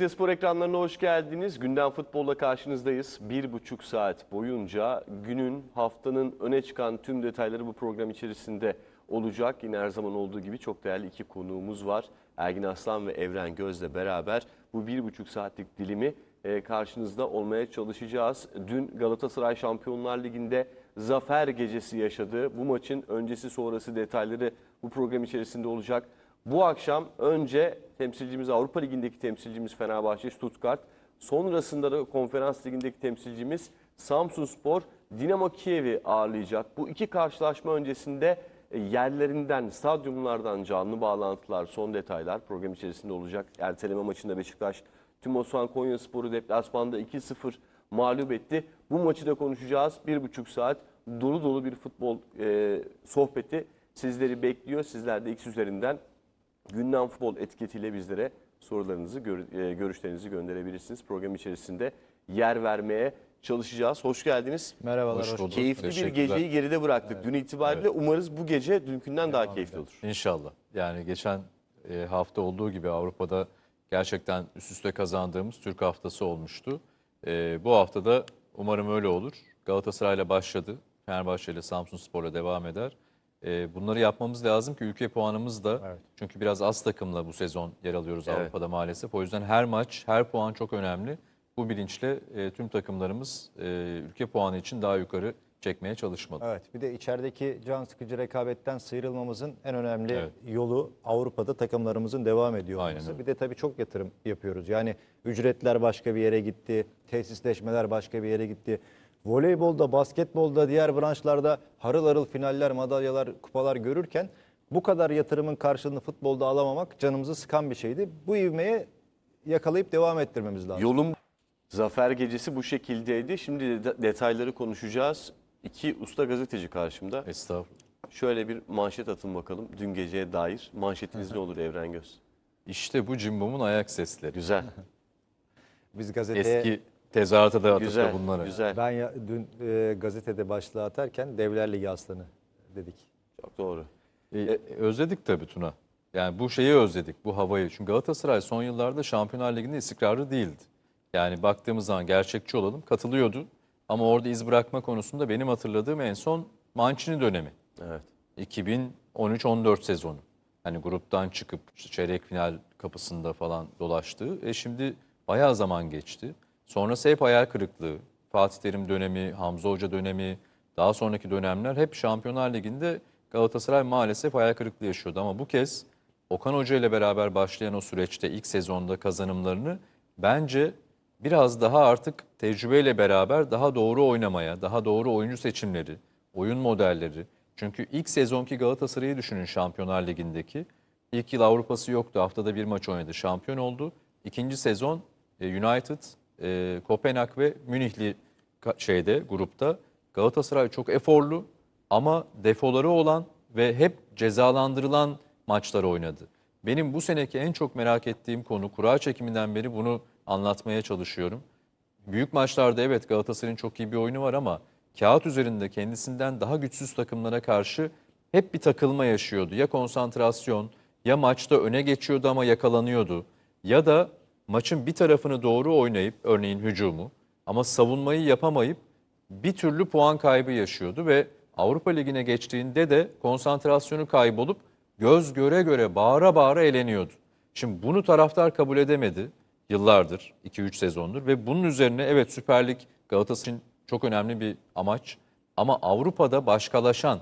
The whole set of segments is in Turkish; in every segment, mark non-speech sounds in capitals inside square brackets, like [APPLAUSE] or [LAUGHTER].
Size Spor ekranlarına hoş geldiniz. Gündem Futbol'la karşınızdayız. Bir buçuk saat boyunca günün, haftanın öne çıkan tüm detayları bu program içerisinde olacak. Yine her zaman olduğu gibi çok değerli iki konuğumuz var. Ergin Aslan ve Evren Göz'le beraber bu bir buçuk saatlik dilimi e, karşınızda olmaya çalışacağız. Dün Galatasaray Şampiyonlar Ligi'nde zafer gecesi yaşadı. Bu maçın öncesi sonrası detayları bu program içerisinde olacak. Bu akşam önce temsilcimiz Avrupa Ligi'ndeki temsilcimiz Fenerbahçe Stuttgart. Sonrasında da Konferans Ligi'ndeki temsilcimiz Samsunspor Dinamo Kiev'i ağırlayacak. Bu iki karşılaşma öncesinde e, yerlerinden, stadyumlardan canlı bağlantılar, son detaylar program içerisinde olacak. Erteleme maçında Beşiktaş tüm Osman Konyaspor'u deplasmanda 2-0 mağlup etti. Bu maçı da konuşacağız. Bir buçuk saat dolu dolu bir futbol e, sohbeti sizleri bekliyor. Sizler de X üzerinden Gündem Futbol etiketiyle bizlere sorularınızı, e, görüşlerinizi gönderebilirsiniz. Program içerisinde yer vermeye çalışacağız. Hoş geldiniz. Merhabalar, Hoş bulduk. Keyifli bir geceyi geride bıraktık. Dün itibariyle umarız bu gece dünkünden daha keyifli olur. İnşallah. Yani geçen e, hafta olduğu gibi Avrupa'da gerçekten üst üste kazandığımız Türk haftası olmuştu. E, bu haftada umarım öyle olur. Galatasaray'la başladı. Fenerbahçe ile Samsunspor'la devam eder. E, bunları yapmamız lazım ki ülke puanımız da Evet. çünkü biraz az takımla bu sezon yer alıyoruz Evet. Avrupa'da maalesef. O yüzden her maç, her puan çok önemli. Bu bilinçle e, tüm takımlarımız e, ülke puanı için daha yukarı çekmeye çalışmalı. Evet bir de içerideki can sıkıcı rekabetten sıyrılmamızın en önemli Evet. yolu Avrupa'da takımlarımızın devam ediyor Aynen olması. öyle. Bir de tabii çok yatırım yapıyoruz. Yani ücretler başka bir yere gitti, tesisleşmeler başka bir yere gitti. Voleybolda, basketbolda, diğer branşlarda harıl harıl finaller, madalyalar, kupalar görürken bu kadar yatırımın karşılığını futbolda alamamak canımızı sıkan bir şeydi. Bu ivmeye yakalayıp devam ettirmemiz lazım. Yolun zafer gecesi bu şekildeydi. Şimdi de- detayları konuşacağız. İki usta gazeteci karşımda. Estağfurullah. Şöyle bir manşet atın bakalım dün geceye dair. Manşetiniz ne olur Evren Göz? İşte bu cimbomun ayak sesleri. Güzel, [LAUGHS] Biz gazeteye Eski tezahürata da atıp güzel, da bunlara. güzel. Ben ya, dün e, gazetede başlığı atarken Devler Ligi aslanı dedik. Çok doğru. E, özledik tabii Tuna. Yani bu şeyi özledik, bu havayı. Çünkü Galatasaray son yıllarda Şampiyonlar Ligi'nde istikrarlı değildi. Yani baktığımız zaman gerçekçi olalım, katılıyordu. Ama orada iz bırakma konusunda benim hatırladığım en son Mancini dönemi. Evet. 2013-14 sezonu. Hani gruptan çıkıp işte çeyrek final kapısında falan dolaştığı. E şimdi bayağı zaman geçti. Sonrası hep hayal kırıklığı. Fatih Terim dönemi, Hamza Hoca dönemi, daha sonraki dönemler hep Şampiyonlar Ligi'nde Galatasaray maalesef hayal kırıklığı yaşıyordu. Ama bu kez Okan Hoca ile beraber başlayan o süreçte ilk sezonda kazanımlarını bence biraz daha artık tecrübeyle beraber daha doğru oynamaya, daha doğru oyuncu seçimleri, oyun modelleri. Çünkü ilk sezonki Galatasaray'ı düşünün Şampiyonlar Ligi'ndeki. İlk yıl Avrupa'sı yoktu. Haftada bir maç oynadı. Şampiyon oldu. İkinci sezon e, United, e, Kopenhag ve Münihli şeyde grupta Galatasaray çok eforlu ama defoları olan ve hep cezalandırılan maçlar oynadı. Benim bu seneki en çok merak ettiğim konu kura çekiminden beri bunu anlatmaya çalışıyorum. Büyük maçlarda evet Galatasaray'ın çok iyi bir oyunu var ama kağıt üzerinde kendisinden daha güçsüz takımlara karşı hep bir takılma yaşıyordu. Ya konsantrasyon ya maçta öne geçiyordu ama yakalanıyordu. Ya da maçın bir tarafını doğru oynayıp örneğin hücumu ama savunmayı yapamayıp bir türlü puan kaybı yaşıyordu ve Avrupa Ligi'ne geçtiğinde de konsantrasyonu kaybolup göz göre göre bağıra bağıra eleniyordu. Şimdi bunu taraftar kabul edemedi yıllardır, 2-3 sezondur ve bunun üzerine evet Süper Lig Galatasaray'ın çok önemli bir amaç ama Avrupa'da başkalaşan,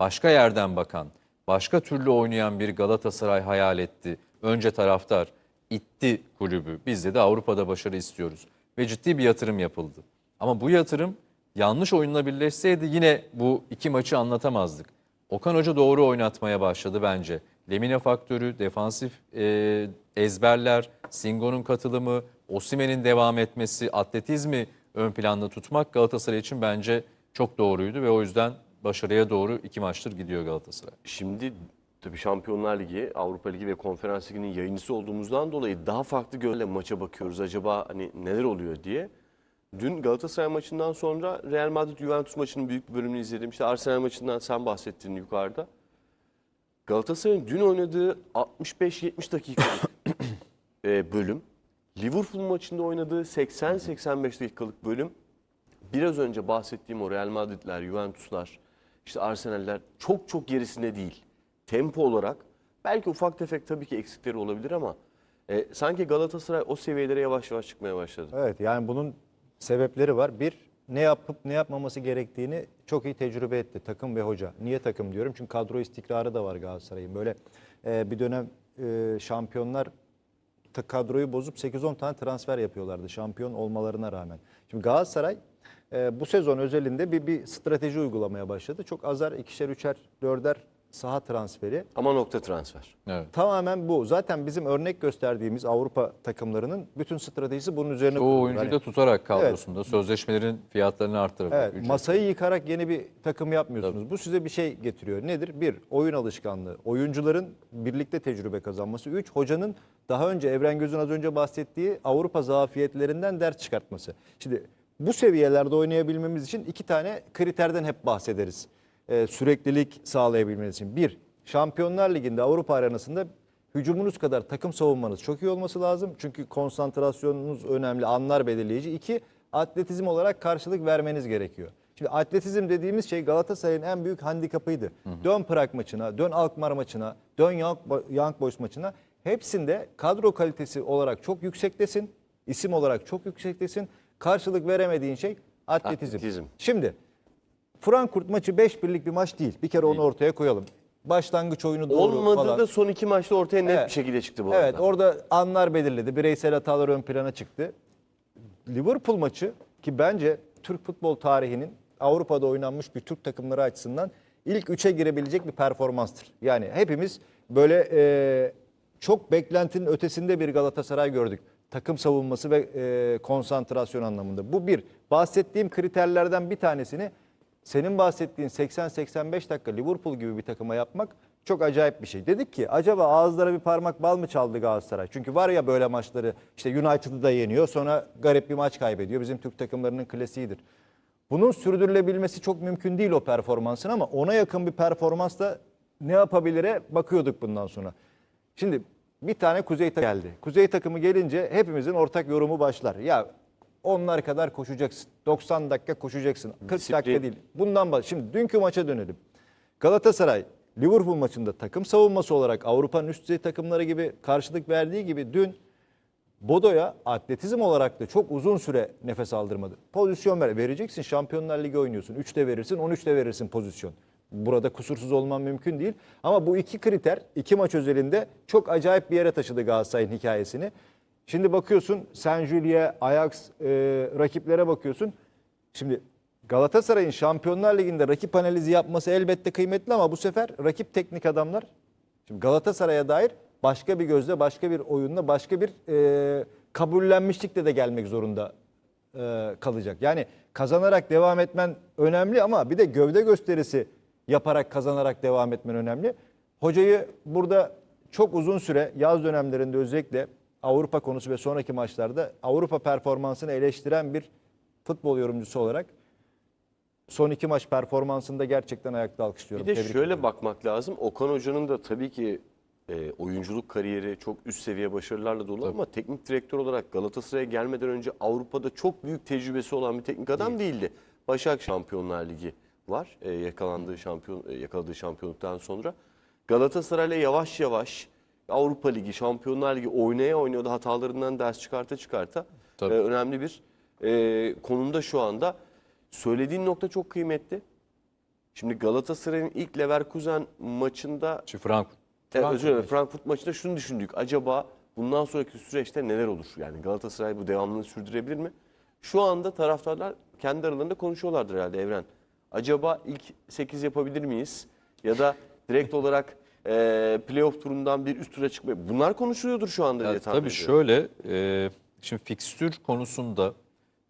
başka yerden bakan, başka türlü oynayan bir Galatasaray hayal etti. Önce taraftar itti kulübü. Biz de, Avrupa'da başarı istiyoruz ve ciddi bir yatırım yapıldı. Ama bu yatırım yanlış oyunla birleşseydi yine bu iki maçı anlatamazdık. Okan Hoca doğru oynatmaya başladı bence. Lemine faktörü, defansif e, ezberler, Singo'nun katılımı, Osimen'in devam etmesi, atletizmi ön planda tutmak Galatasaray için bence çok doğruydu ve o yüzden başarıya doğru iki maçtır gidiyor Galatasaray. Şimdi tabii Şampiyonlar Ligi, Avrupa Ligi ve Konferans Ligi'nin yayıncısı olduğumuzdan dolayı daha farklı gözle maça bakıyoruz. Acaba hani neler oluyor diye. Dün Galatasaray maçından sonra Real Madrid Juventus maçının büyük bir bölümünü izledim. İşte Arsenal maçından sen bahsettin yukarıda. Galatasaray'ın dün oynadığı 65-70 dakikalık [COUGHS] e, bölüm Liverpool maçında oynadığı 80-85 dakikalık bölüm biraz önce bahsettiğim o Real Madrid'ler, Juventus'lar, işte Arsenal'ler çok çok gerisinde değil. Tempo olarak belki ufak tefek tabii ki eksikleri olabilir ama e, sanki Galatasaray o seviyelere yavaş yavaş çıkmaya başladı. Evet yani bunun sebepleri var. Bir, ne yapıp ne yapmaması gerektiğini çok iyi tecrübe etti takım ve hoca. Niye takım diyorum? Çünkü kadro istikrarı da var Galatasaray'ın. Böyle e, bir dönem e, şampiyonlar kadroyu bozup 8-10 tane transfer yapıyorlardı şampiyon olmalarına rağmen. Şimdi Galatasaray e, bu sezon özelinde bir, bir strateji uygulamaya başladı. Çok azar, ikişer, üçer, dörder saha transferi. Ama nokta transfer. Evet. Tamamen bu. Zaten bizim örnek gösterdiğimiz Avrupa takımlarının bütün stratejisi bunun üzerine O kurulu. oyuncuyu Yani- da tutarak kadrosunda sözleşmelerin fiyatlarını arttırarak. Evet, ücret- masayı yıkarak yeni bir takım yapmıyorsunuz. Bu size bir şey getiriyor. Nedir? Bir, oyun alışkanlığı. Oyuncuların birlikte tecrübe kazanması. Üç, hocanın daha önce Evren Göz'ün az önce bahsettiği Avrupa zafiyetlerinden ders çıkartması. Şimdi bu seviyelerde oynayabilmemiz için iki tane kriterden hep bahsederiz. Ee, süreklilik sağlayabilmeniz için. Bir, Şampiyonlar Ligi'nde Avrupa arenasında hücumunuz kadar takım savunmanız çok iyi olması lazım. Çünkü konsantrasyonunuz önemli, anlar belirleyici. İki, atletizm olarak karşılık vermeniz gerekiyor. Şimdi atletizm dediğimiz şey Galatasaray'ın en büyük handikapıydı. Dön Prag maçına, dön Alkmaar maçına, dön Young Boys maçına hepsinde kadro kalitesi olarak çok yüksektesin. isim olarak çok yüksektesin. Karşılık veremediğin şey atletizm. Atletizm. Şimdi Frankfurt maçı 5 birlik bir maç değil. Bir kere onu ortaya koyalım. Başlangıç oyunu doğru Olmadı falan. da son iki maçta ortaya net Evet. bir şekilde çıktı bu Evet arada. orada anlar belirledi. Bireysel hatalar ön plana çıktı. Liverpool maçı ki bence Türk futbol tarihinin Avrupa'da oynanmış bir Türk takımları açısından ilk üçe girebilecek bir performanstır. Yani hepimiz böyle e, çok beklentinin ötesinde bir Galatasaray gördük. Takım savunması ve e, konsantrasyon anlamında. Bu bir. Bahsettiğim kriterlerden bir tanesini senin bahsettiğin 80-85 dakika Liverpool gibi bir takıma yapmak çok acayip bir şey. Dedik ki acaba ağızlara bir parmak bal mı çaldı Galatasaray? Çünkü var ya böyle maçları işte United'ı da yeniyor sonra garip bir maç kaybediyor. Bizim Türk takımlarının klasiğidir. Bunun sürdürülebilmesi çok mümkün değil o performansın ama ona yakın bir performansla ne yapabilire bakıyorduk bundan sonra. Şimdi bir tane Kuzey takımı geldi. Kuzey takımı gelince hepimizin ortak yorumu başlar. Ya onlar kadar koşacaksın. 90 dakika koşacaksın. 40 Disiplin. dakika değil. Bundan bahs. Şimdi dünkü maça dönelim. Galatasaray Liverpool maçında takım savunması olarak Avrupa'nın üst düzey takımları gibi karşılık verdiği gibi dün Bodo'ya atletizm olarak da çok uzun süre nefes aldırmadı. Pozisyon ver, vereceksin. Şampiyonlar Ligi oynuyorsun. 3'te verirsin, 13'te verirsin pozisyon. Burada kusursuz olman mümkün değil. Ama bu iki kriter iki maç özelinde çok acayip bir yere taşıdı Galatasaray'ın hikayesini. Şimdi bakıyorsun Saint-Julien, Ajax e, rakiplere bakıyorsun. Şimdi Galatasaray'ın Şampiyonlar Ligi'nde rakip analizi yapması elbette kıymetli ama bu sefer rakip teknik adamlar Şimdi Galatasaray'a dair başka bir gözle, başka bir oyunla, başka bir e, kabullenmişlikle de gelmek zorunda e, kalacak. Yani kazanarak devam etmen önemli ama bir de gövde gösterisi yaparak kazanarak devam etmen önemli. Hocayı burada çok uzun süre yaz dönemlerinde özellikle Avrupa konusu ve sonraki maçlarda Avrupa performansını eleştiren bir futbol yorumcusu olarak son iki maç performansında gerçekten ayakta alkışlıyorum. Bir de Tebrik şöyle ediyorum. bakmak lazım. Okan Hoca'nın da tabii ki e, oyunculuk kariyeri çok üst seviye başarılarla dolu ama teknik direktör olarak Galatasaray'a gelmeden önce Avrupa'da çok büyük tecrübesi olan bir teknik adam değildi. Başak Şampiyonlar Ligi var. E, yakalandığı şampiyon e, yakaladığı şampiyonluktan sonra Galatasaray'la yavaş yavaş Avrupa Ligi, Şampiyonlar Ligi oynaya oynaya da hatalarından ders çıkarta çıkarta e, önemli bir e, konumda şu anda. Söylediğin nokta çok kıymetli. Şimdi Galatasaray'ın ilk Leverkusen maçında, Şu Frankfurt. evet, Frankfurt özür dilerim. Frankfurt maçında şunu düşündük. Acaba bundan sonraki süreçte neler olur? Yani Galatasaray bu devamlılığını sürdürebilir mi? Şu anda taraftarlar kendi aralarında konuşuyorlardır herhalde Evren. Acaba ilk 8 yapabilir miyiz? Ya da direkt [LAUGHS] olarak e, playoff turundan bir üst tura çıkmayı. Bunlar konuşuluyordur şu anda diye Ya tahmin tabii ediyorum. şöyle, e, şimdi fikstür konusunda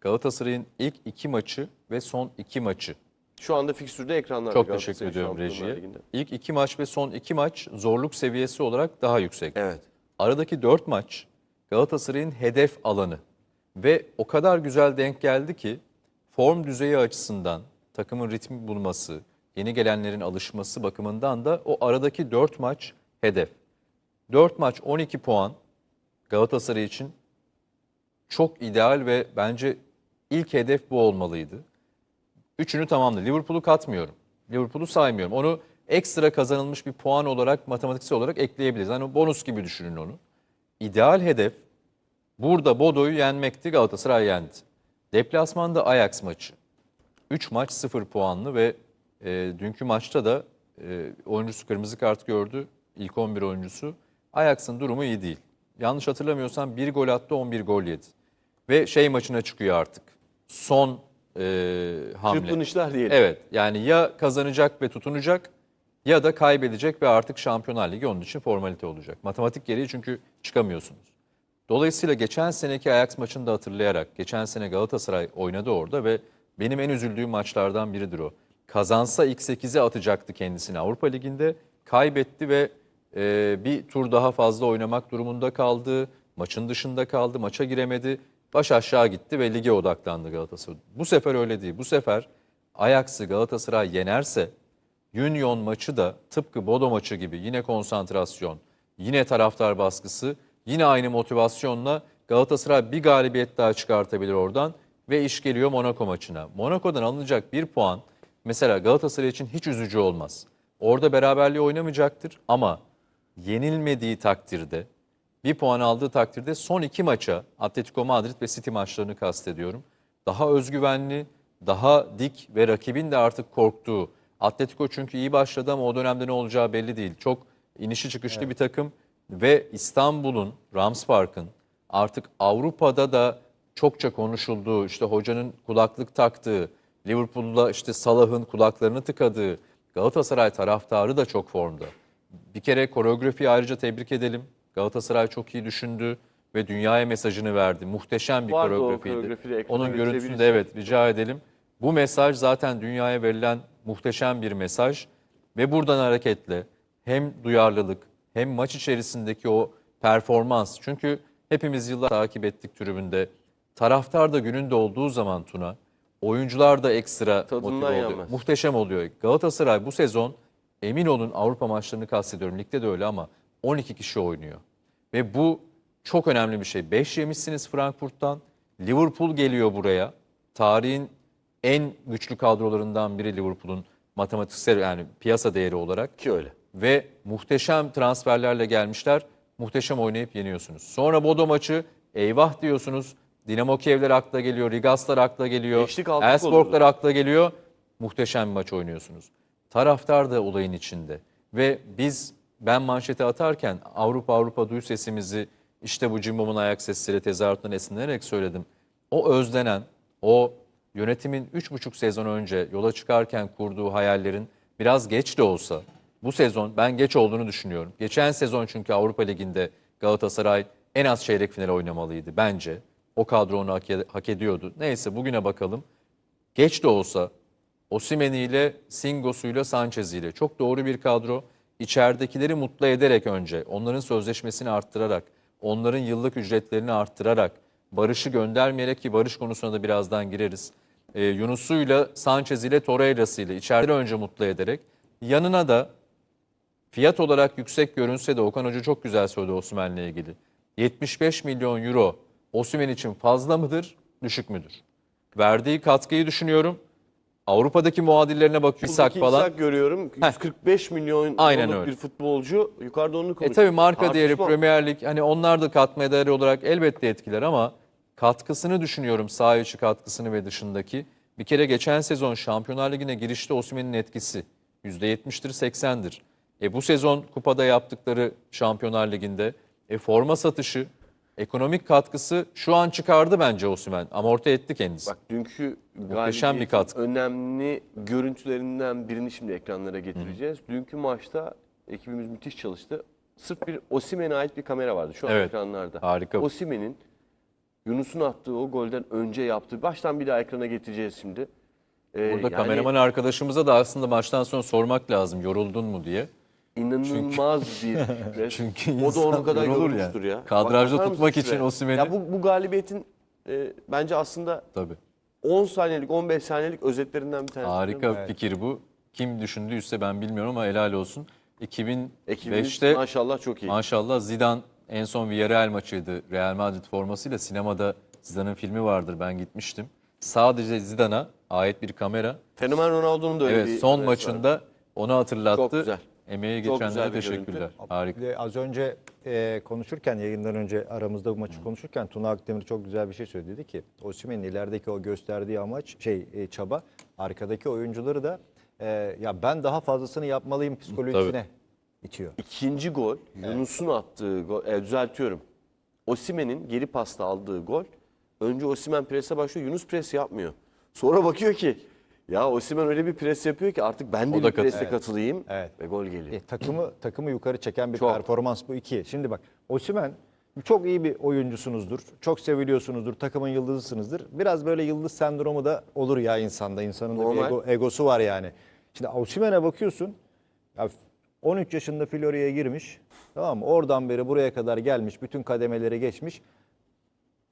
Galatasaray'ın ilk iki maçı ve son iki maçı. Şu anda fikstürde ekranlarda. Çok Galatasaray teşekkür ediyorum Şampiyonlar rejiye. Ligi'nde. İlk iki maç ve son iki maç zorluk seviyesi olarak daha yüksek. Evet. Aradaki dört maç Galatasaray'ın hedef alanı. Ve o kadar güzel denk geldi ki form düzeyi açısından takımın ritmi bulması, yeni gelenlerin alışması bakımından da o aradaki dört maç hedef. 4 maç 12 puan Galatasaray için çok ideal ve bence ilk hedef bu olmalıydı. Üçünü tamamladı. Liverpool'u katmıyorum. Liverpool'u saymıyorum. Onu ekstra kazanılmış bir puan olarak matematiksel olarak ekleyebiliriz. Hani bonus gibi düşünün onu. İdeal hedef burada Bodo'yu yenmekti. Galatasaray yendi. Deplasmanda Ajax maçı. 3 maç 0 puanlı ve e, dünkü maçta da e, oyuncusu kırmızı kart gördü. İlk 11 oyuncusu. Ajax'ın durumu iyi değil. Yanlış hatırlamıyorsam 1 gol attı 11 gol yedi. Ve şey maçına çıkıyor artık. Son e, hamle. Çırpınışlar diyelim. Evet yani ya kazanacak ve tutunacak ya da kaybedecek ve artık Şampiyonlar Ligi onun için formalite olacak. Matematik gereği çünkü çıkamıyorsunuz. Dolayısıyla geçen seneki Ajax maçını da hatırlayarak, geçen sene Galatasaray oynadı orada ve benim en üzüldüğüm maçlardan biridir o. Kazansa ilk 8'e atacaktı kendisini Avrupa Ligi'nde. Kaybetti ve e, bir tur daha fazla oynamak durumunda kaldı. Maçın dışında kaldı, maça giremedi. Baş aşağı gitti ve lige odaklandı Galatasaray. Bu sefer öyle değil. Bu sefer Ajax'ı Galatasaray yenerse Union maçı da tıpkı Bodo maçı gibi yine konsantrasyon, yine taraftar baskısı, yine aynı motivasyonla Galatasaray bir galibiyet daha çıkartabilir oradan ve iş geliyor Monaco maçına. Monaco'dan alınacak bir puan mesela Galatasaray için hiç üzücü olmaz. Orada beraberliği oynamayacaktır ama yenilmediği takdirde bir puan aldığı takdirde son iki maça Atletico Madrid ve City maçlarını kastediyorum. Daha özgüvenli, daha dik ve rakibin de artık korktuğu. Atletico çünkü iyi başladı ama o dönemde ne olacağı belli değil. Çok inişi çıkışlı bir takım ve İstanbul'un, Rams Park'ın artık Avrupa'da da çokça konuşulduğu, işte hocanın kulaklık taktığı, Liverpool'da işte Salah'ın kulaklarını tıkadığı, Galatasaray taraftarı da çok formda. Bir kere koreografiyi ayrıca tebrik edelim. Galatasaray çok iyi düşündü ve dünyaya mesajını verdi. Muhteşem bir Vardı koreografiydi. Onun görüntüsünü de evet rica edelim. Bu mesaj zaten dünyaya verilen muhteşem bir mesaj ve buradan hareketle hem duyarlılık hem maç içerisindeki o performans. Çünkü hepimiz yıllar takip ettik tribünde. Taraftar da gününde olduğu zaman Tuna, oyuncular da ekstra Tadından motive oluyor. yenmez. Muhteşem oluyor. Galatasaray bu sezon emin olun Avrupa maçlarını kastediyorum. Ligde de öyle ama 12 kişi oynuyor. Ve bu çok önemli bir şey. 5 yemişsiniz Frankfurt'tan. Liverpool geliyor buraya. Tarihin en güçlü kadrolarından biri Liverpool'un matematiksel yani piyasa değeri olarak Ki öyle. ve muhteşem transferlerle gelmişler. Muhteşem oynayıp yeniyorsunuz. Sonra Bodo maçı eyvah diyorsunuz. Dinamo Kiev'ler akla geliyor, Rigaslar akla geliyor, Elfsborg'lar akla geliyor. Muhteşem bir maç oynuyorsunuz. Taraftar da olayın içinde. Ve biz ben manşete atarken Avrupa Avrupa duy sesimizi işte bu Cimbom'un ayak sesleri tezahüratından esinlenerek söyledim. O özlenen, o yönetimin 3,5 sezon önce yola çıkarken kurduğu hayallerin biraz geç de olsa bu sezon ben geç olduğunu düşünüyorum. Geçen sezon çünkü Avrupa Ligi'nde Galatasaray en az çeyrek final oynamalıydı bence. O kadro onu hak, ed- hak ediyordu. Neyse bugüne bakalım. Geç de olsa Osimhen ile Singos'uyla Sanchez'iyle çok doğru bir kadro. İçeridekileri mutlu ederek önce onların sözleşmesini arttırarak, onların yıllık ücretlerini arttırarak, Barış'ı göndermeyerek ki Barış konusuna da birazdan gireriz. Ee, Yunus'uyla Sanchez ile Torreira'sıyla içeride önce mutlu ederek yanına da fiyat olarak yüksek görünse de Okan Hoca çok güzel söyledi Osimhen'le ilgili. 75 milyon euro Osimhen için fazla mıdır, düşük müdür? Verdiği katkıyı düşünüyorum. Avrupa'daki muadillerine bakıyorsak Buradaki falan. İshak görüyorum. 145 milyon Aynen öyle. bir futbolcu. Yukarıda onu E konuşuyor. tabii marka değeri Tartışma. Premier Lig hani onlar da katma değeri olarak elbette etkiler ama katkısını düşünüyorum saha içi katkısını ve dışındaki. Bir kere geçen sezon Şampiyonlar Ligi'ne girişte Osimhen'in etkisi %70'tir 80'dir. E bu sezon kupada yaptıkları Şampiyonlar Ligi'nde e forma satışı, ekonomik katkısı şu an çıkardı bence Osimhen. Amorti etti kendisi. Bak dünkü Muhteşem bir katkı. önemli görüntülerinden birini şimdi ekranlara getireceğiz. Dünkü maçta ekibimiz müthiş çalıştı. Sırf bir Osimhen'e ait bir kamera vardı şu an Evet, ekranlarda. harika. Osimhen'in Yunus'un attığı o golden önce yaptığı, baştan bir daha ekrana getireceğiz şimdi. Ee, Burada yani kameraman arkadaşımıza da aslında maçtan sonra sormak lazım yoruldun mu diye. İnanılmaz [LAUGHS] bir pres. Çünkü o da insan onu kadar yorulur yorulmuştur ya. Kadrajda Bakar tutmak için şuraya? Osimhen'i- Ya bu, bu galibiyetin e, bence aslında Tabii. 10 saniyelik 15 saniyelik özetlerinden bir tanesi. Harika bir fikir bu. Kim düşündüyse ben bilmiyorum ama helal olsun. Ekibimiz 2005'te maşallah çok iyi. maşallah Zidane en son Villarreal maçıydı. Real Madrid formasıyla sinemada Zidane'ın filmi vardır ben gitmiştim. Sadece Zidane'a ait bir kamera. Fenomen Ronaldo'nun da öyle Evet bir son evet, maçında onu hatırlattı. Çok güzel. Emeği Çok geçenlere güzel bir teşekkürler. görüntü. Harika. Az önce e, konuşurken yayından önce aramızda bu maçı konuşurken Tuna Akdemir çok güzel bir şey söyledi. Dedi ki Osimhen'in ilerideki o gösterdiği amaç şey e, çaba arkadaki oyuncuları da e, ya ben daha fazlasını yapmalıyım psikolojisine itiyor. İkinci gol Yunus'un attığı gol. E, düzeltiyorum. Osimen'in geri pasta aldığı gol. Önce Osimen prese başlıyor. Yunus pres yapmıyor. Sonra bakıyor ki ya Osimen öyle bir pres yapıyor ki artık ben de bir katılıyor. prese katılayım. Evet. Ve gol geliyor. E, takımı takımı yukarı çeken bir Çok. performans bu iki. Şimdi bak Osimhen çok iyi bir oyuncusunuzdur. Çok seviliyorsunuzdur. Takımın yıldızısınızdır. Biraz böyle yıldız sendromu da olur ya insanda. İnsanın da bir Normal. ego- egosu var yani. Şimdi Osimhen'e bakıyorsun. Ya 13 yaşında Florya'ya girmiş. Tamam mı? Oradan beri buraya kadar gelmiş. Bütün kademeleri geçmiş.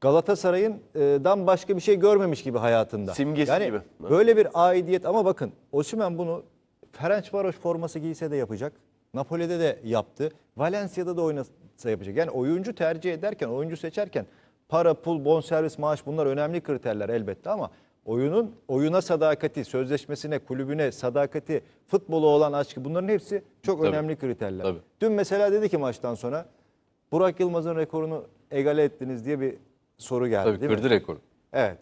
Galatasaray'ın e, başka bir şey görmemiş gibi hayatında. Simgesi yani gibi. Böyle bir aidiyet ama bakın Osimhen bunu Ferencvaros forması giyse de yapacak. Napoli'de de yaptı. Valencia'da da oynasa yapacak. Yani oyuncu tercih ederken, oyuncu seçerken para, pul, bonservis, maaş bunlar önemli kriterler elbette ama oyunun oyuna sadakati, sözleşmesine, kulübüne sadakati, futbolu olan aşkı bunların hepsi çok Tabii. önemli kriterler. Tabii. Dün mesela dedi ki maçtan sonra Burak Yılmaz'ın rekorunu egale ettiniz diye bir soru geldi Tabii değil mi? kırdı rekoru. Evet.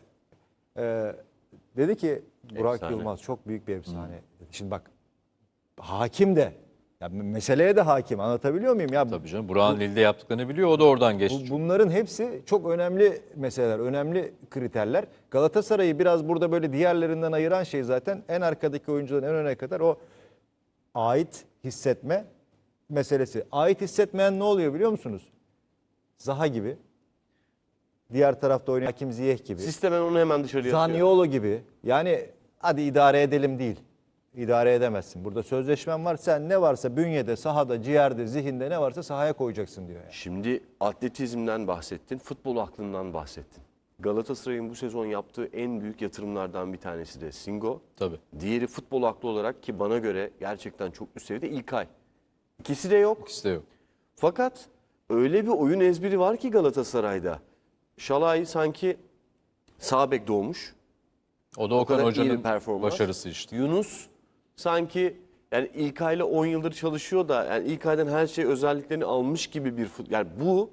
Ee, dedi ki Burak Efsane. Yılmaz çok büyük bir efsane. dedi. Şimdi bak hakim de ya meseleye de hakim anlatabiliyor muyum ya? Tabii canım. Burak'ın Lille'de yaptıklarını biliyor. O da oradan geçti. Bu- bunların hepsi çok önemli meseleler, önemli kriterler. Galatasaray'ı biraz burada böyle diğerlerinden ayıran şey zaten en arkadaki oyuncuların en öne kadar o ait hissetme meselesi. Ait hissetmeyen ne oluyor biliyor musunuz? Zaha gibi. Diğer tarafta oynayan Hakim Ziyech gibi. Sistemen onu hemen dışarıya atıyor. Zaniolo gibi. Yani hadi idare edelim değil. İdare edemezsin. Burada sözleşmen var. Sen ne varsa bünyede, sahada, ciğerde, zihinde ne varsa sahaya koyacaksın diyor. Yani. Şimdi atletizmden bahsettin, futbol aklından bahsettin. Galatasaray'ın bu sezon yaptığı en büyük yatırımlardan bir tanesi de Singo. Tabii. Diğeri futbol aklı olarak ki bana göre gerçekten çok üst seviyede İlkay. İkisi de yok. İkisi de yok. Fakat öyle bir oyun ezberi var ki Galatasaray'da. Şalay sanki sağ bek doğmuş. O da Okan kadar iyi Hoca'nın performans. başarısı işte. Yunus sanki yani İlkay'la 10 yıldır çalışıyor da yani İlkay'dan her şey özelliklerini almış gibi bir fut. Yani bu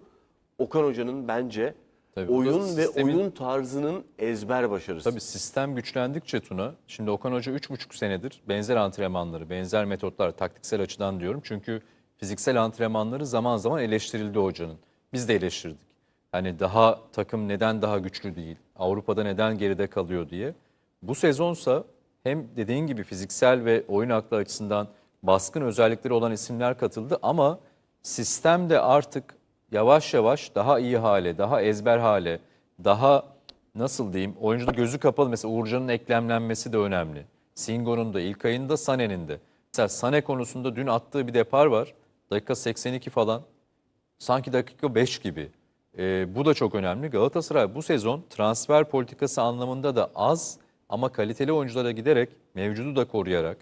Okan Hoca'nın bence Tabii, bu da oyun ve sistemin- oyun tarzının ezber başarısı. Tabii sistem güçlendikçe Tuna, şimdi Okan Hoca 3,5 senedir benzer antrenmanları, benzer metotlar, taktiksel açıdan diyorum. Çünkü fiziksel antrenmanları zaman zaman eleştirildi hocanın. Biz de eleştirdik. Hani daha takım neden daha güçlü değil, Avrupa'da neden geride kalıyor diye. Bu sezonsa hem dediğin gibi fiziksel ve oyun aklı açısından baskın özellikleri olan isimler katıldı ama sistem de artık yavaş yavaş daha iyi hale, daha ezber hale, daha nasıl diyeyim oyuncunun gözü kapalı mesela Uğurcan'ın eklemlenmesi de önemli. Singo'nun da İlkay'ın da Sané'nin de. Mesela Sané konusunda dün attığı bir depar var. Dakika 82 falan. Sanki dakika 5 gibi. Ee, bu da çok önemli. Galatasaray bu sezon transfer politikası anlamında da az ama kaliteli oyunculara giderek mevcudu da koruyarak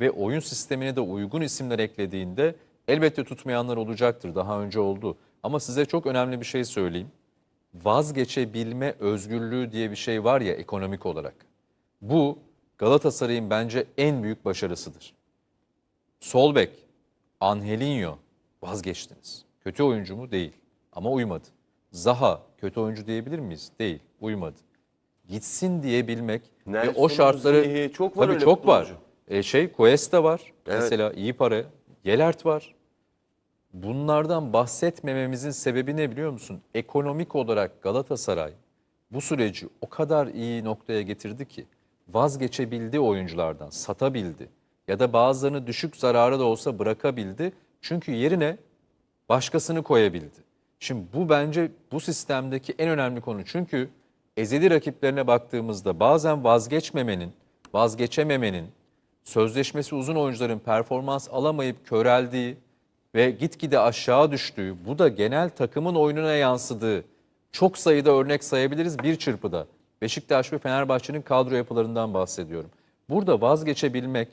ve oyun sistemine de uygun isimler eklediğinde elbette tutmayanlar olacaktır. Daha önce oldu. Ama size çok önemli bir şey söyleyeyim. Vazgeçebilme özgürlüğü diye bir şey var ya ekonomik olarak. Bu Galatasaray'ın bence en büyük başarısıdır. Sol bek, Angelinho vazgeçtiniz. Kötü oyuncu mu? Değil. Ama uymadı. Zaha kötü oyuncu diyebilir miyiz? Değil. Uymadı. Gitsin diyebilmek ve Nelson, o şartları Ziyech, çok var tabii çok var. E, şey Cuesta var. Evet. Mesela iyi para. Yelert var. Bunlardan bahsetmememizin sebebi ne biliyor musun? Ekonomik olarak Galatasaray bu süreci o kadar iyi noktaya getirdi ki vazgeçebildi oyunculardan, satabildi. Ya da bazılarını düşük zarara da olsa bırakabildi. Çünkü yerine başkasını koyabildi. Şimdi bu bence bu sistemdeki en önemli konu. Çünkü ezeli rakiplerine baktığımızda bazen vazgeçmemenin, vazgeçememenin, sözleşmesi uzun oyuncuların performans alamayıp köreldiği ve gitgide aşağı düştüğü, bu da genel takımın oyununa yansıdığı çok sayıda örnek sayabiliriz bir çırpıda. Beşiktaş ve Fenerbahçe'nin kadro yapılarından bahsediyorum. Burada vazgeçebilmek,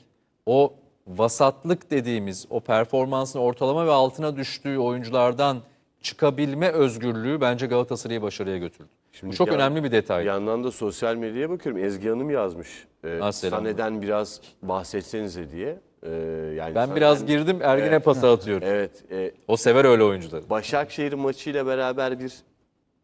o vasatlık dediğimiz, o performansın ortalama ve altına düştüğü oyunculardan çıkabilme özgürlüğü bence Galatasaray'ı başarıya götürdü. Şimdi Bu çok bir önemli bir detay. Bir yandan da sosyal medyaya bakıyorum. Ezgi Hanım yazmış. Ee, Ha, selam. Sahneden biraz bahsetsenize diye. Ee, yani Ben zaten- biraz girdim Ergin'e pası atıyorum. Evet. e, O sever öyle oyuncuları. Başakşehir maçıyla beraber bir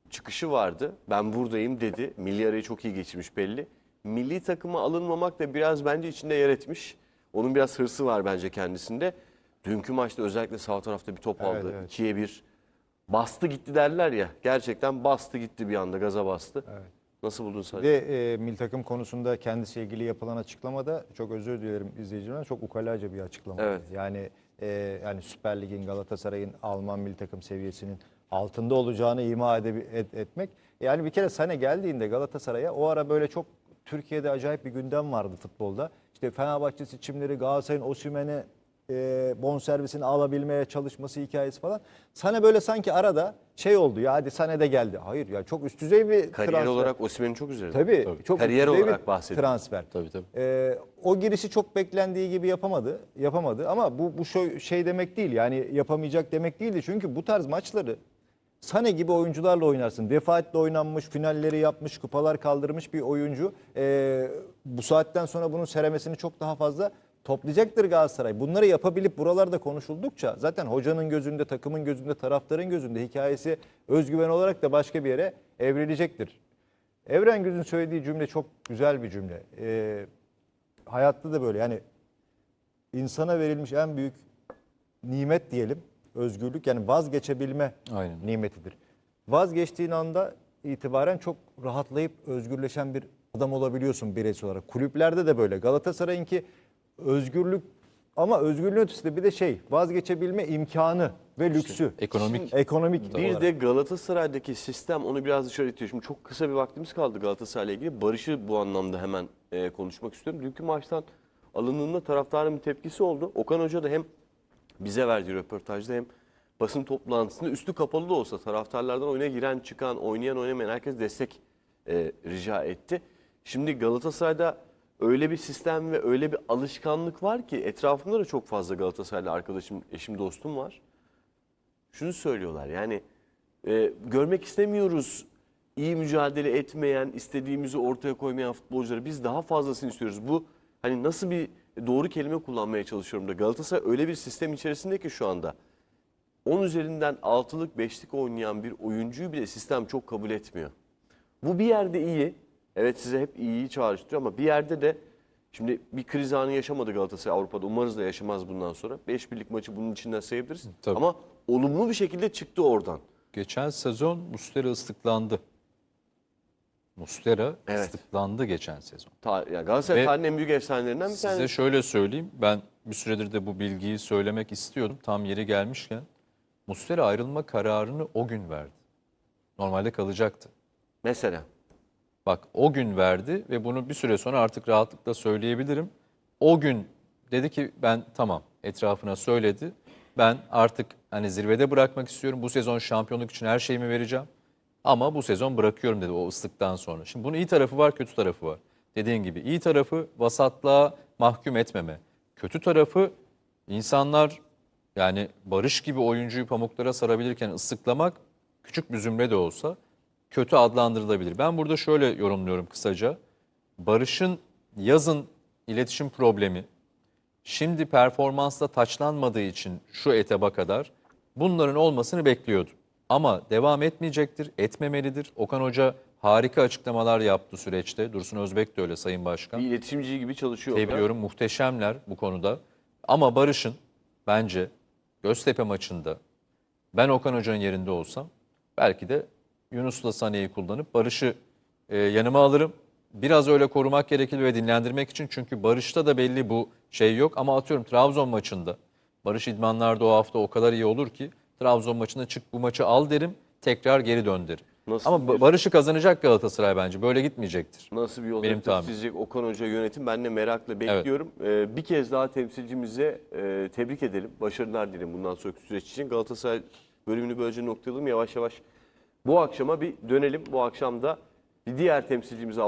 çıkışı vardı. Ben buradayım dedi. Milli arayı çok iyi geçirmiş belli. Milli takıma alınmamak da biraz bence içinde yer etmiş. Onun biraz hırsı var bence kendisinde. Dünkü maçta özellikle sağ tarafta bir top Evet, aldı. evet. 2'ye 1. Bastı gitti derler ya. Gerçekten bastı gitti bir anda gaza bastı. Nasıl buldun sen? Ve e, milli takım konusunda kendisiyle ilgili yapılan açıklamada çok özür dilerim izleyicilerden çok ukalaca bir açıklama. Evet. Yani e, yani Süper Lig'in Galatasaray'ın Alman milli takım seviyesinin altında olacağını ima ede- et- etmek. Yani bir kere Sane geldiğinde Galatasaray'a o ara böyle çok Türkiye'de acayip bir gündem vardı futbolda. İşte Fenerbahçe seçimleri Galatasaray'ın Osimhen'e e, bonservisini alabilmeye çalışması hikayesi falan. Sane böyle sanki arada şey oldu ya hadi Sane de geldi. Hayır ya çok üst düzey bir Kariyer transfer. olarak Osimhen'in çok üzerinde. Tabii, çok Kariyer üst düzey olarak bir bahsediyorum. transfer. Tabii tabii. Ee, o girişi çok beklendiği gibi yapamadı. Yapamadı ama bu bu şey, şey demek değil. Yani yapamayacak demek değildi. Çünkü bu tarz maçları Sane gibi oyuncularla oynarsın. Defaatle oynanmış, finalleri yapmış, kupalar kaldırmış bir oyuncu. Ee, bu saatten sonra bunun seremesini çok daha fazla toplayacaktır Galatasaray. Bunları yapabilip buralarda konuşuldukça zaten hocanın gözünde, takımın gözünde, taraftarın gözünde hikayesi özgüven olarak da başka bir yere evrilecektir. Evren Güz'ün söylediği cümle çok güzel bir cümle. Ee, hayatta da böyle yani insana verilmiş en büyük nimet diyelim özgürlük yani vazgeçebilme Aynen. nimetidir. Vazgeçtiğin anda itibaren çok rahatlayıp özgürleşen bir adam olabiliyorsun bireysel olarak. Kulüplerde de böyle. Galatasaray'ınki özgürlük ama özgürlüğün ötesinde bir de şey vazgeçebilme imkanı ve lüksü. ekonomik ekonomik Bir de Galatasaray'daki sistem onu biraz dışarı itiyor. Şimdi çok kısa bir vaktimiz kaldı Galatasaray'la ilgili. Barış'ı bu anlamda hemen e, konuşmak istiyorum. Dünkü maçtan alındığında taraftarın bir tepkisi oldu. Okan Hoca da hem bize verdiği röportajda hem basın toplantısında üstü kapalı da olsa taraftarlardan oyuna giren çıkan, oynayan oynamayan herkes destek e, rica etti. Şimdi Galatasaray'da öyle bir sistem ve öyle bir alışkanlık var ki etrafımda da çok fazla Galatasaraylı arkadaşım, eşim, dostum var şunu söylüyorlar yani e, görmek istemiyoruz iyi mücadele etmeyen, istediğimizi ortaya koymayan futbolcuları. Biz daha fazlasını istiyoruz. Bu hani nasıl bir doğru kelime kullanmaya çalışıyorum da Galatasaray öyle bir sistem içerisinde ki şu anda 10 üzerinden 6'lık 5'lik oynayan bir oyuncuyu bile sistem çok kabul etmiyor. Bu bir yerde iyi. Evet size hep iyiyi çağrıştırıyor ama bir yerde de şimdi bir kriz anı yaşamadı Galatasaray Avrupa'da. Umarız da yaşamaz bundan sonra. 5 birlik maçı bunun içinden sayabiliriz. Tabii. Ama olumlu bir şekilde çıktı oradan. geçen sezon Mustera ıslıklandı. Mustera Evet. ıslıklandı geçen sezon. Ta, yani Galatasaray Ve tarihinin en büyük efsanelerinden bir Size tanesi. şöyle söyleyeyim. Ben bir süredir de bu bilgiyi söylemek istiyordum. Tam yeri gelmişken. Mustera ayrılma kararını o gün verdi. Normalde kalacaktı. Mesela. Bak o gün verdi ve bunu bir süre sonra artık rahatlıkla söyleyebilirim. O gün dedi ki ben tamam etrafına söyledi. Ben artık hani zirvede bırakmak istiyorum. Bu sezon şampiyonluk için her şeyimi vereceğim. Ama bu sezon bırakıyorum dedi o ıslıktan sonra. Şimdi bunun iyi tarafı var, kötü tarafı var. Dediğin gibi iyi tarafı vasatlığa mahkum etmeme. Kötü tarafı insanlar yani Barış gibi oyuncuyu pamuklara sarabilirken ıslıklamak küçük bir zümre de olsa kötü adlandırılabilir. Ben burada şöyle yorumluyorum kısaca. Barış'ın yazın iletişim problemi şimdi performansla taçlanmadığı için şu etaba kadar bunların olmasını bekliyordu. Ama devam etmeyecektir, etmemelidir. Okan Hoca harika açıklamalar yaptı süreçte. Dursun Özbek de öyle Sayın Başkan. Bir iletişimci gibi çalışıyor. Tebrik ediyorum. Muhteşemler bu konuda. Ama Barış'ın bence Göztepe maçında ben Okan Hoca'nın yerinde olsam belki de Yunus'la Sané'yi kullanıp Barış'ı e, yanıma alırım. Biraz öyle korumak gerekir ve dinlendirmek için. Çünkü Barış'ta da belli bu şey yok. Ama atıyorum Trabzon maçında Barış idmanlarda o hafta o kadar iyi olur ki Trabzon maçında çık bu maçı al derim tekrar geri dön derim. Nasıl Ama bir- Barış'ı kazanacak Galatasaray bence. Böyle gitmeyecektir. Nasıl bir yol Benim çizecek Okan Hoca yönetim ben de merakla bekliyorum. Ee, bir kez daha temsilcimize e, tebrik edelim. Başarılar dilerim bundan sonraki süreç için. Galatasaray bölümünü böylece noktalayalım. Yavaş yavaş bu akşama bir dönelim. Bu akşam da bir diğer temsilcimiz Avrupa